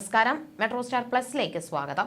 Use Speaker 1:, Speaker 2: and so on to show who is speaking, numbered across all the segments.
Speaker 1: നമസ്കാരം. Metro star പ്ലസിലേക്ക് സ്വാഗതം.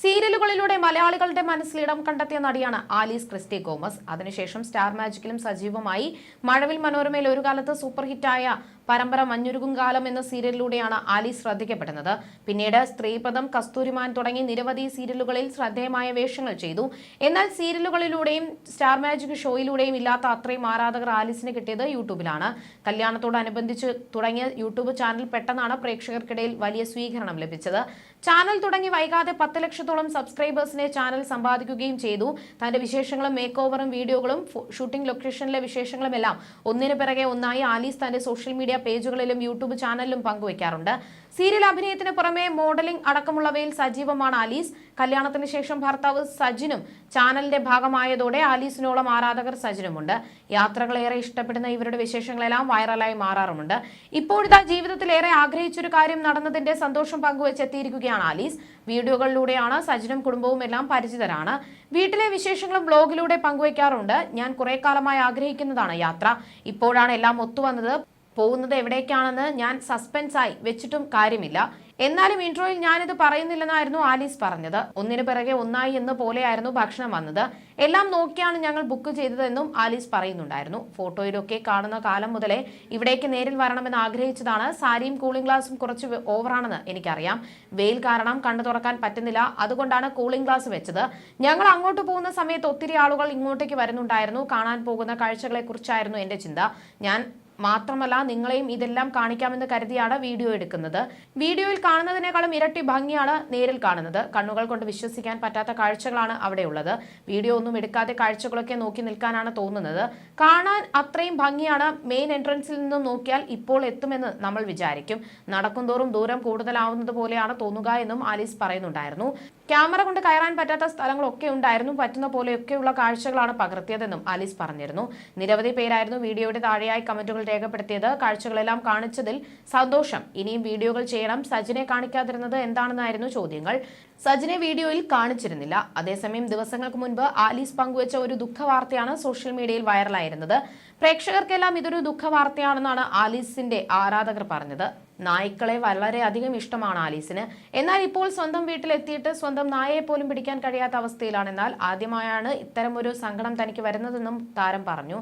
Speaker 1: സീരിയലുകളിലൂടെ മലയാളികളുടെ മനസ്സിൽ ഇടം കണ്ടെത്തിയ നടിയാണ് ആലീസ് ക്രിസ്റ്റി ഗോമസ്. അതിനുശേഷം സ്റ്റാർ മാജിക്കിലും സജീവമായി. മഴവിൽ മനോരമയിൽ ഒരു കാലത്ത് സൂപ്പർ ഹിറ്റായ പരമ്പര മഞ്ഞുരുകും കാലം എന്ന സീരിയലിലൂടെയാണ് ആലി ശ്രദ്ധിക്കപ്പെടുന്നത്. പിന്നീട് സ്ത്രീപദം കസ്തൂരിമാൻ തുടങ്ങി നിരവധി സീരിയലുകളിൽ ശ്രദ്ധേയമായ വേഷങ്ങൾ ചെയ്തു. എന്നാൽ സീരിയലുകളിലൂടെയും സ്റ്റാർ മാജിക് ഷോയിലൂടെയും ഇല്ലാത്ത അത്രയും ആരാധകർ ആലിസിന് കിട്ടിയത് യൂട്യൂബിലാണ്. കല്യാണത്തോടനുബന്ധിച്ച് തുടങ്ങിയ യൂട്യൂബ് ചാനൽ പെട്ടെന്നാണ് പ്രേക്ഷകർക്കിടയിൽ വലിയ സ്വീകരണം ലഭിച്ചത്. ചാനൽ തുടങ്ങി വൈകാതെ പത്ത് ലക്ഷത്തോളം സബ്സ്ക്രൈബേഴ്സിനെ ചാനൽ സമ്പാദിക്കുകയും ചെയ്തു. തന്റെ വിശേഷങ്ങളും മേക്ക് ഓവറും വീഡിയോകളും ഷൂട്ടിംഗ് ലൊക്കേഷനിലെ വിശേഷങ്ങളും എല്ലാം ഒന്നിനു പിറകെ ഒന്നായി ആലീസ് തന്റെ സോഷ്യൽ മീഡിയ പേജുകളിലും യൂട്യൂബ് ചാനലിലും പങ്കുവയ്ക്കാറുണ്ട്. സീരിയൽ അഭിനയത്തിന് പുറമെ മോഡലിംഗ് അടക്കമുള്ളവയിൽ സജീവമാണ് ആലീസ്. കല്യാണത്തിന് ശേഷം ഭർത്താവ് സജിനും ചാനലിന്റെ ഭാഗമായതോടെ ആലീസിനോളം ആരാധകർ സജിനുമുണ്ട്. യാത്രകളേറെ ഇഷ്ടപ്പെടുന്ന ഇവരുടെ വിശേഷങ്ങളെല്ലാം വൈറലായി മാറാറുമുണ്ട്. ഇപ്പോഴത്തെ ജീവിതത്തിൽ ഏറെ ആഗ്രഹിച്ചൊരു കാര്യം നടന്നതിന്റെ സന്തോഷം പങ്കുവച്ചെത്തിയിരിക്കുകയാണ് ആലീസ്. വീഡിയോകളിലൂടെയാണ് സജിനും കുടുംബവും എല്ലാം പരിചിതരാണ്. വീട്ടിലെ വിശേഷങ്ങളും ബ്ലോഗിലൂടെ പങ്കുവയ്ക്കാറുണ്ട്. ഞാൻ കുറെ കാലമായി ആഗ്രഹിക്കുന്നതാണ് യാത്ര. ഇപ്പോഴാണ് എല്ലാം ഒത്തുവന്നത്. പോകുന്നത് എവിടേക്കാണെന്ന് ഞാൻ സസ്പെൻസായി വെച്ചിട്ടും കാര്യമില്ല. എന്നാലും ഇൻട്രോയിൽ ഞാനിത് പറയുന്നില്ലെന്നായിരുന്നു ആലീസ് പറഞ്ഞത്. ഒന്നിനു പിറകെ ഒന്നായി എന്ന പോലെയായിരുന്നു ഭക്ഷണം വന്നത്. എല്ലാം നോക്കിയാണ് ഞങ്ങൾ ബുക്ക് ചെയ്തതെന്നും ആലീസ് പറയുന്നുണ്ടായിരുന്നു. ഫോട്ടോയിലൊക്കെ കാണുന്ന കാലം മുതലേ ഇവിടേക്ക് നേരിൽ വരണമെന്ന് ആഗ്രഹിച്ചതാണ്. സാരിയും കൂളിംഗ് ഗ്ലാസും കുറച്ച് ഓവറാണെന്ന് എനിക്കറിയാം. വെയിൽ കാരണം കണ്ണു തുറക്കാൻ പറ്റുന്നില്ല. അതുകൊണ്ടാണ് കൂളിംഗ് ഗ്ലാസ് വെച്ചത്. ഞങ്ങൾ അങ്ങോട്ട് പോകുന്ന സമയത്ത് ഒത്തിരി ആളുകൾ ഇങ്ങോട്ടേക്ക് വരുന്നുണ്ടായിരുന്നു. കാണാൻ പോകുന്ന കാഴ്ചകളെ കുറിച്ചായിരുന്നു എന്റെ ചിന്ത. ഞാൻ മാത്രമല്ല നിങ്ങളെയും ഇതെല്ലാം കാണിക്കാമെന്ന് കരുതിയാണ് വീഡിയോ എടുക്കുന്നത്. വീഡിയോയിൽ കാണുന്നതിനേക്കാളും ഇരട്ടി ഭംഗിയാണ് നേരിൽ കാണുന്നത്. കണ്ണുകൾ കൊണ്ട് വിശ്വസിക്കാൻ പറ്റാത്ത കാഴ്ചകളാണ് അവിടെയുള്ളത്. വീഡിയോ ഒന്നും എടുക്കാതെ കാഴ്ചകളൊക്കെ നോക്കി നിൽക്കാനാണ് തോന്നുന്നത്. കാണാൻ അത്രയും ഭംഗിയാണ് മെയിൻ എൻട്രൻസിൽ നിന്നും നോക്കിയാൽ ഇപ്പോൾ എത്തുമെന്ന് നമ്മൾ വിചാരിക്കും. നടക്കുന്തോറും ദൂരം കൂടുതലാവുന്നത് പോലെയാണ് തോന്നുക എന്നും ആലീസ് പറയുന്നുണ്ടായിരുന്നു. ക്യാമറ കൊണ്ട് കയറാൻ പറ്റാത്ത സ്ഥലങ്ങളൊക്കെ ഉണ്ടായിരുന്നു. പറ്റുന്ന പോലെയൊക്കെയുള്ള കാഴ്ചകളാണ് പകർത്തിയതെന്നും ആലീസ് പറഞ്ഞിരുന്നു. നിരവധി പേരായിരുന്നു വീഡിയോയുടെ താഴെയായി കമന്റുകൾ രേഖപ്പെടുത്തിയത്. കാഴ്ചകളെല്ലാം കാണിച്ചതിൽ സന്തോഷം. ഇനിയും വീഡിയോകൾ ചെയ്യണം. സജിനെ കാണിക്കാതിരുന്നത് എന്താണെന്നായിരുന്നു ചോദ്യങ്ങൾ. സജിനെ വീഡിയോയിൽ കാണിച്ചിരുന്നില്ല. അതേസമയം ദിവസങ്ങൾക്ക് മുൻപ് ആലീസ് പങ്കുവച്ച ഒരു ദുഃഖവാർത്തയാണ് സോഷ്യൽ മീഡിയയിൽ വൈറലായിരുന്നത്. പ്രേക്ഷകർക്കെല്ലാം ഇതൊരു ദുഃഖവാർത്തയാണെന്നാണ് ആലീസിന്റെ ആരാധകർ പറഞ്ഞത്. നായ്ക്കളെ വളരെയധികം ഇഷ്ടമാണ് ആലീസിന്. എന്നാൽ ഇപ്പോൾ സ്വന്തം വീട്ടിലെത്തിയിട്ട് സ്വന്തം നായയെ പോലും പിടിക്കാൻ കഴിയാത്ത അവസ്ഥയിലാണ്. ആദ്യമായാണ് ഇത്തരമൊരു സങ്കടം തനിക്ക് വരുന്നതെന്നും താരം പറഞ്ഞു.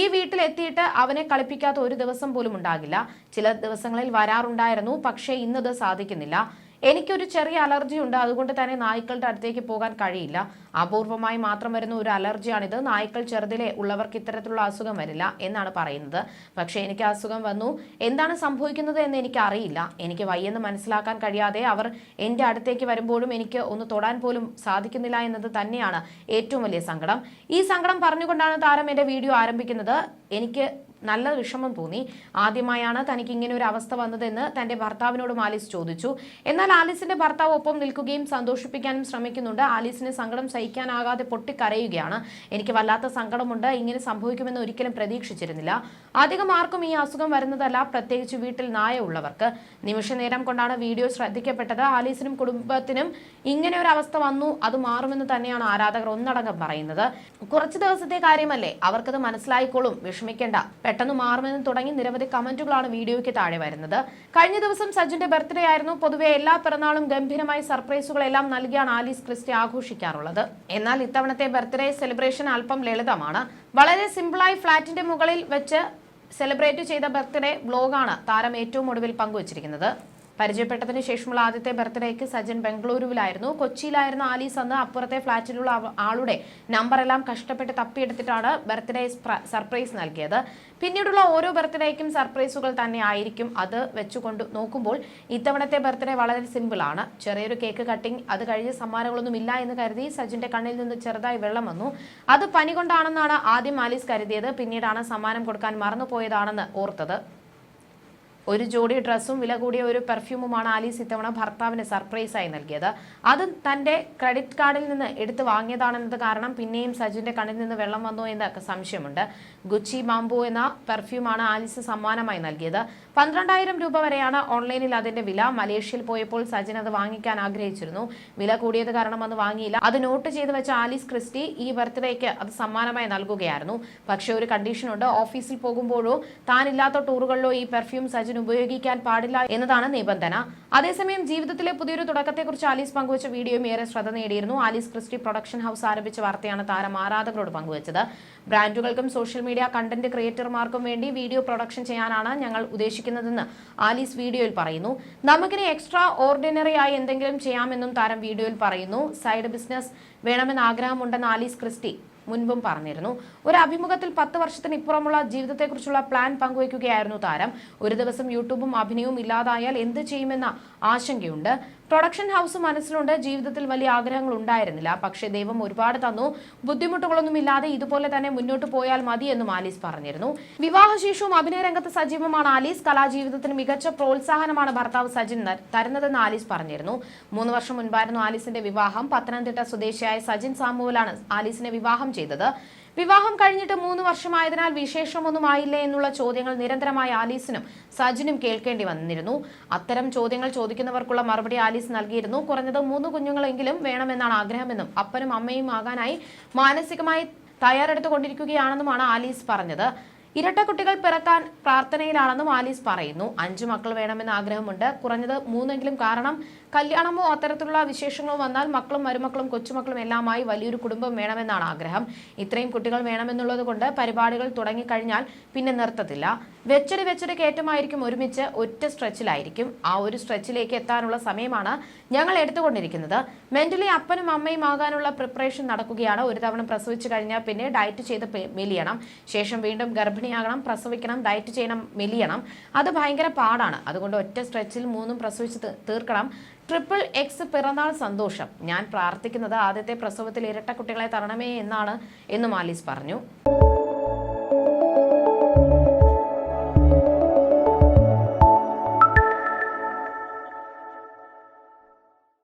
Speaker 1: ഈ വീട്ടിലെത്തിയിട്ട് അവനെ കളിപ്പിക്കാത്ത ഒരു ദിവസം പോലും ഉണ്ടാകില്ല. ചില ദിവസങ്ങളിൽ വരാറുണ്ടായിരുന്നു പക്ഷേ ഇന്നത് സാധിക്കുന്നില്ല. എനിക്കൊരു ചെറിയ അലർജി ഉണ്ട്. അതുകൊണ്ട് തന്നെ നായ്ക്കളുടെ അടുത്തേക്ക് പോകാൻ കഴിയില്ല. അപൂർവമായി മാത്രം വരുന്ന ഒരു അലർജിയാണിത്. നായ്ക്കൾ ചെറുതിലെ ഉള്ളവർക്ക് ഇത്തരത്തിലുള്ള അസുഖം വരില്ല എന്നാണ് പറയുന്നത്. പക്ഷേ എനിക്ക് അസുഖം വന്നു. എന്താണ് സംഭവിക്കുന്നത് എന്ന് എനിക്ക് അറിയില്ല. എനിക്ക് വയ്യെന്ന് മനസ്സിലാക്കാൻ കഴിയാതെ അവർ എന്റെ അടുത്തേക്ക് വരുമ്പോഴും എനിക്ക് ഒന്ന് തൊടാൻ പോലും സാധിക്കുന്നില്ല എന്നത് തന്നെയാണ് ഏറ്റവും വലിയ സങ്കടം. ഈ സങ്കടം പറഞ്ഞുകൊണ്ടാണ് താരം എന്റെ വീഡിയോ ആരംഭിക്കുന്നത്. എനിക്ക് നല്ല വിഷമം തോന്നി. ആദ്യമായാണ് തനിക്ക് ഇങ്ങനെ ഒരു അവസ്ഥ വന്നതെന്ന് തന്റെ ഭർത്താവിനോടും ആലീസ് ചോദിച്ചു. എന്നാൽ ആലീസിന്റെ ഭർത്താവ് ഒപ്പം നിൽക്കുകയും സന്തോഷിപ്പിക്കാനും ശ്രമിക്കുന്നുണ്ട്. ആലീസിന് സങ്കടം സഹിക്കാനാകാതെ പൊട്ടിക്കരയുകയാണ്. എനിക്ക് വല്ലാത്ത സങ്കടമുണ്ട്. ഇങ്ങനെ സംഭവിക്കുമെന്ന് ഒരിക്കലും പ്രതീക്ഷിച്ചിരുന്നില്ല. അധികം ആർക്കും ഈ അസുഖം വരുന്നതല്ല. പ്രത്യേകിച്ച് വീട്ടിൽ നായ ഉള്ളവർക്ക് നിമിഷ നേരം കൊണ്ടാണ് വീഡിയോ ശ്രദ്ധിക്കപ്പെട്ടത്. ആലീസിനും കുടുംബത്തിനും ഇങ്ങനെ ഒരു അവസ്ഥ വന്നു. അത് മാറുമെന്ന് തന്നെയാണ് ആരാധകർ ഒന്നടങ്കം പറയുന്നത്. കുറച്ച് ദിവസത്തെ കാര്യമല്ലേ? അവർക്കത് മനസ്സിലായിക്കോളും. വിഷമിക്കേണ്ട. പെട്ടെന്ന് മാറുമെന്ന് തുടങ്ങി നിരവധി കമന്റുകളാണ് വീഡിയോയ്ക്ക് താഴെ വരുന്നത്. കഴിഞ്ഞ ദിവസം സജിന്റെ ബർത്ത്ഡേ ആയിരുന്നു. പൊതുവെ എല്ലാ പിറന്നാളും ഗംഭീരമായി സർപ്രൈസുകളെല്ലാം നൽകിയാണ് ആലീസ് ക്രിസ്റ്റി ആഘോഷിക്കാറുള്ളത്. എന്നാൽ ഇത്തവണത്തെ ബർത്ത്ഡേ സെലിബ്രേഷൻ അല്പം ലളിതമാണ്. വളരെ സിമ്പിളായി ഫ്ളാറ്റിന്റെ മുകളിൽ വെച്ച് സെലിബ്രേറ്റ് ചെയ്ത ബർത്ത്ഡേ ബ്ലോഗാണ് താരം ഏറ്റവും ഒടുവിൽ പങ്കുവച്ചിരിക്കുന്നത്. പരിചയപ്പെട്ടതിന് ശേഷമുള്ള ആദ്യത്തെ ബർത്ത്ഡേക്ക് സജൻ ബംഗളൂരുവിലായിരുന്നു. കൊച്ചിയിലായിരുന്ന ആലീസ് അന്ന് അപ്പുറത്തെ ഫ്ളാറ്റിലുള്ള ആളുടെ നമ്പറെല്ലാം കഷ്ടപ്പെട്ട് തപ്പിയെടുത്തിട്ടാണ് ബർത്ത്ഡേ സർപ്രൈസ് നൽകിയത്. പിന്നീടുള്ള ഓരോ ബർത്ത്ഡേക്കും സർപ്രൈസുകൾ തന്നെ ആയിരിക്കും അത് വെച്ചുകൊണ്ട് നോക്കുമ്പോൾ ഇത്തവണത്തെ ബർത്ത്ഡേ വളരെ സിമ്പിൾ ആണ്. ചെറിയൊരു കേക്ക് കട്ടിംഗ് അത് കഴിഞ്ഞ് സമ്മാനങ്ങളൊന്നും ഇല്ല എന്ന് കരുതി സജിന്റെ കണ്ണിൽ നിന്ന് ചെറുതായി വെള്ളം വന്നു. അത് പനി കൊണ്ടാണെന്നാണ് ആദ്യം ആലീസ് കരുതിയത്. പിന്നീടാണ് സമ്മാനം കൊടുക്കാൻ മറന്നുപോയതാണെന്ന് ഓർത്തത്. ഒരു ജോഡി ഡ്രസ്സും വില കൂടിയ ഒരു പെർഫ്യൂമുമാണ് ആലീസ് ഇത്തവണ ഭർത്താവിന് സർപ്രൈസായി നൽകിയത്. അത് തന്റെ ക്രെഡിറ്റ് കാർഡിൽ നിന്ന് എടുത്തു വാങ്ങിയതാണെന്നത് കാരണം പിന്നെയും സജിന്റെ കണ്ണിൽ നിന്ന് വെള്ളം വന്നു എന്ന് സംശയമുണ്ട്. ഗുച്ചി ബാംബു എന്ന പെർഫ്യൂമാണ് ആലീസ് സമ്മാനമായി നൽകിയത്. പന്ത്രണ്ടായിരം രൂപ വരെയാണ് ഓൺലൈനിൽ അതിന്റെ വില. മലേഷ്യയിൽ പോയപ്പോൾ സജിൻ അത് വാങ്ങിക്കാൻ ആഗ്രഹിച്ചിരുന്നു. വില കൂടിയത് കാരണം അത് വാങ്ങിയില്ല. അത് നോട്ട് ചെയ്ത് വെച്ച ആലീസ് ക്രിസ്റ്റി ഈ ബർത്ത്ഡേക്ക് അത് സമ്മാനമായി നൽകുകയായിരുന്നു. പക്ഷേ ഒരു കണ്ടീഷനുണ്ട്. ഓഫീസിൽ പോകുമ്പോഴോ താനില്ലാത്ത ടൂറുകളിലോ ഈ പെർഫ്യൂം സജിൻ ഉപയോഗിക്കാൻ പാടില്ല എന്നതാണ് നിബന്ധന. അതേസമയം ജീവിതത്തിലെ പുതിയൊരു തുടക്കത്തെക്കുറിച്ച് ആലീസ് പങ്കുവച്ച വീഡിയോയും ഏറെ ശ്രദ്ധ നേടിയിരുന്നു. ആലീസ് ക്രിസ്റ്റി പ്രൊഡക്ഷൻ ഹൗസ് ആരംഭിച്ച വാർത്തയാണ് താരം ആരാധകരോട് പങ്കുവച്ചത്. ബ്രാൻഡുകൾക്കും സോഷ്യൽ മീഡിയ കണ്ടന്റ് ക്രിയേറ്റർമാർക്കും വേണ്ടി വീഡിയോ പ്രൊഡക്ഷൻ ചെയ്യാനാണ് ഞങ്ങൾ ഉദ്ദേശിക്കുന്നതെന്ന് ആലീസ് വീഡിയോയിൽ പറയുന്നു. നമുക്കിനി എക്സ്ട്രാ ഓർഡിനറി ആയി എന്തെങ്കിലും ചെയ്യാമെന്നും താരം വീഡിയോയിൽ പറയുന്നു. സൈഡ് ബിസിനസ് വേണമെന്ന് ആഗ്രഹമുണ്ടെന്ന് ആലീസ് ക്രിസ്റ്റി മുൻപും പറഞ്ഞിരുന്നു. ഒരു അഭിമുഖത്തിൽ പത്ത് വർഷത്തിന് ഇപ്പുറമുള്ള ജീവിതത്തെക്കുറിച്ചുള്ള പ്ലാൻ പങ്കുവയ്ക്കുകയായിരുന്നു താരം. ഒരു ദിവസം യൂട്യൂബും അഭിനയവും ഇല്ലാതായാൽ എന്ത് ചെയ്യുമെന്ന ആശങ്കയുണ്ട്. പ്രൊഡക്ഷൻ ഹൗസ് മനസ്സിലുണ്ട്. ജീവിതത്തിൽ വലിയ ആഗ്രഹങ്ങൾ ഉണ്ടായിരുന്നില്ല പക്ഷേ ദൈവം ഒരുപാട് തന്നു. ബുദ്ധിമുട്ടുകളൊന്നും ഇല്ലാതെ ഇതുപോലെ തന്നെ മുന്നോട്ട് പോയാൽ മതി എന്നും ആലീസ് പറഞ്ഞിരുന്നു. വിവാഹശേഷവും അഭിനയ രംഗത്ത് സജീവമാണ് ആലീസ്. കലാജീവിതത്തിന് മികച്ച പ്രോത്സാഹനമാണ് ഭർത്താവ് സജിൻ തരുന്നതെന്ന് ആലീസ് പറഞ്ഞിരുന്നു. മൂന്ന് വർഷം മുൻപായിരുന്നു ആലീസിന്റെ വിവാഹം. പത്തനംതിട്ട സ്വദേശിയായ സജിൻ സാമുവലാണ് ആലീസിനെ വിവാഹം ചെയ്തത്. വിവാഹം കഴിഞ്ഞിട്ട് മൂന്ന് വർഷമായതിനാൽ വിശേഷമൊന്നും ആയില്ലേ എന്നുള്ള ചോദ്യങ്ങൾ നിരന്തരമായി ആലീസിനും സജിനും കേൾക്കേണ്ടി വന്നിരുന്നു. അത്തരം ചോദ്യങ്ങൾ ചോദിക്കുന്നവർക്കുള്ള മറുപടി ആലീസ് നൽകിയിരുന്നു. കുറഞ്ഞത് മൂന്ന് കുഞ്ഞുങ്ങളെങ്കിലും വേണമെന്നാണ് ആഗ്രഹമെന്നും അപ്പനും അമ്മയും ആകാനായി മാനസികമായി തയ്യാറെടുത്തുകൊണ്ടിരിക്കുകയാണെന്നുമാണ് ആലീസ് പറഞ്ഞത്. ഇരട്ട കുട്ടികൾ പിറക്കാൻ പ്രാർത്ഥനയിലാണെന്നും ആലീസ് പറയുന്നു. അഞ്ചു മക്കൾ വേണമെന്ന് ആഗ്രഹമുണ്ട്. കുറഞ്ഞത് മൂന്നെങ്കിലും കാരണം കല്യാണമോ അത്തരത്തിലുള്ള വിശേഷങ്ങളോ വന്നാൽ മക്കളും മരുമക്കളും കൊച്ചുമക്കളും എല്ലാമായി വലിയൊരു കുടുംബം വേണമെന്നാണ് ആഗ്രഹം. ഇത്രയും കുട്ടികൾ വേണമെന്നുള്ളത് കൊണ്ട് പരിപാടികൾ തുടങ്ങിക്കഴിഞ്ഞാൽ പിന്നെ നിർത്തത്തില്ല. വെച്ചടി വെച്ചൊരു കയറ്റമായിരിക്കും ഒരുമിച്ച് ഒറ്റ സ്ട്രെച്ചിലായിരിക്കും. ആ ഒരു സ്ട്രെച്ചിലേക്ക് എത്താനുള്ള സമയമാണ് ഞങ്ങൾ എടുത്തുകൊണ്ടിരിക്കുന്നത്. മെന്റലി അപ്പനും അമ്മയും ആകാനുള്ള പ്രിപ്പറേഷൻ നടക്കുകയാണ്. ഒരു തവണ പ്രസവിച്ചു കഴിഞ്ഞാൽ പിന്നെ ഡയറ്റ് ചെയ്ത് മെലിയണം. ശേഷം വീണ്ടും ഗർഭിണിയാകണം പ്രസവിക്കണം ഡയറ്റ് ചെയ്യണം മെലിയണം. അത് ഭയങ്കര പാടാണ്. അതുകൊണ്ട് ഒറ്റ സ്ട്രെച്ചിൽ മൂന്നും പ്രസവിച്ച് തീർക്കണം. ട്രിപ്പിൾ എക്സ് പിറന്നാൾ സന്തോഷം. ഞാൻ പ്രാർത്ഥിക്കുന്നത് ആദ്യത്തെ പ്രസവത്തിൽ ഇരട്ട കുട്ടികളെ തരണമേ എന്നാണ് എന്നും ആലീസ് പറഞ്ഞു.